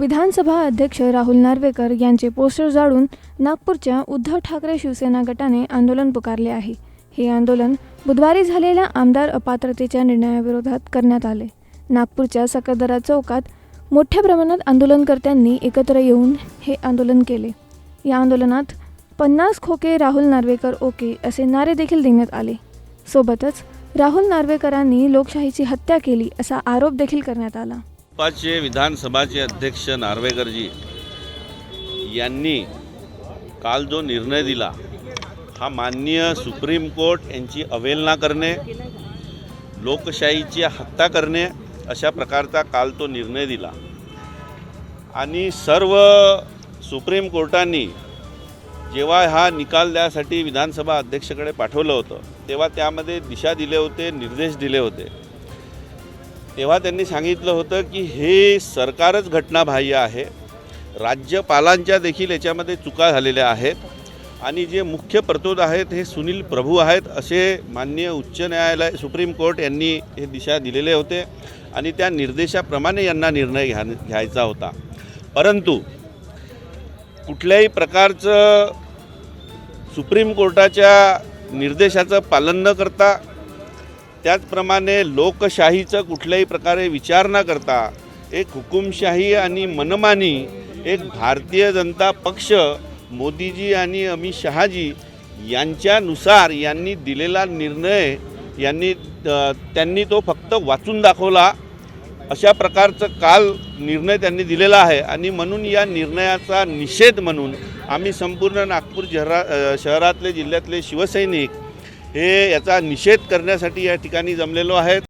विधानसभा अध्यक्ष राहुल नार्वेकर यांचे पोस्टर जाळून नागपूरच्या उद्धव ठाकरे शिवसेना गटाने आंदोलन पुकारले आहे. हे आंदोलन बुधवारी झालेल्या आमदार अपात्रतेच्या निर्णयाविरोधात करण्यात आले. नागपूरच्या सकदरा चौकात मोठ्या प्रमाणात आंदोलनकर्त्यांनी एकत्र येऊन हे आंदोलन केले. या आंदोलनात पन्नास खोके राहुल नार्वेकर ओके असे नारे देखील देण्यात आले. सोबतच राहुल नार्वेकरांनी लोकशाहीची हत्या केली असा आरोप देखील करण्यात आला. भाजपाचे विधानसभाचे अध्यक्ष नार्वेकरजी यांनी काल जो निर्णय दिला हा माननीय सुप्रीम कोर्ट यांची अवहेलना करणे लोकशाहीची हत्या करणे अशा प्रकारचा काल तो निर्णय दिला. आणि सर्व सुप्रीम कोर्टांनी जेव्हा हा निकाल द्यासाठी विधानसभा अध्यक्षकडे पाठवलं होतं तेव्हा त्यामध्ये दिशा दिले होते निर्देश दिले होते. तेव्हा त्यांनी सांगितलं होतं की हे सरकारच घटनाबाह्य आहे. राज्यपालांच्या देखील याच्यामध्ये चुका झालेल्या आहेत. आणि जे मुख्य प्रतोद आहेत हे सुनील प्रभू आहेत असे माननीय उच्च न्यायालय सुप्रीम कोर्ट यांनी हे दिशा दिलेले होते आणि त्या निर्देशाप्रमाणे यांना निर्णय घ्या घ्यायचा होता. परंतु कुठल्याही प्रकारचं सुप्रीम कोर्टाच्या निर्देशाचं पालन न करता त्याचप्रमाणे लोकशाहीचं कुठल्याही प्रकारे विचार न करता एक हुकुमशाही आणि मनमानी एक भारतीय जनता पक्ष मोदीजी आणि अमित शहाजी यांच्यानुसार यांनी दिलेला निर्णय यांनी त्यांनी तो फक्त वाचून दाखवला. अशा प्रकारचं काल निर्णय त्यांनी दिलेला आहे आणि म्हणून या निर्णयाचा निषेध म्हणून आम्ही संपूर्ण नागपूर शहरा शहरातले जिल्ह्यातले शिवसैनिक हे याचा निषेध करण्यासाठी या ठिकाणी जमलेलो आहेत.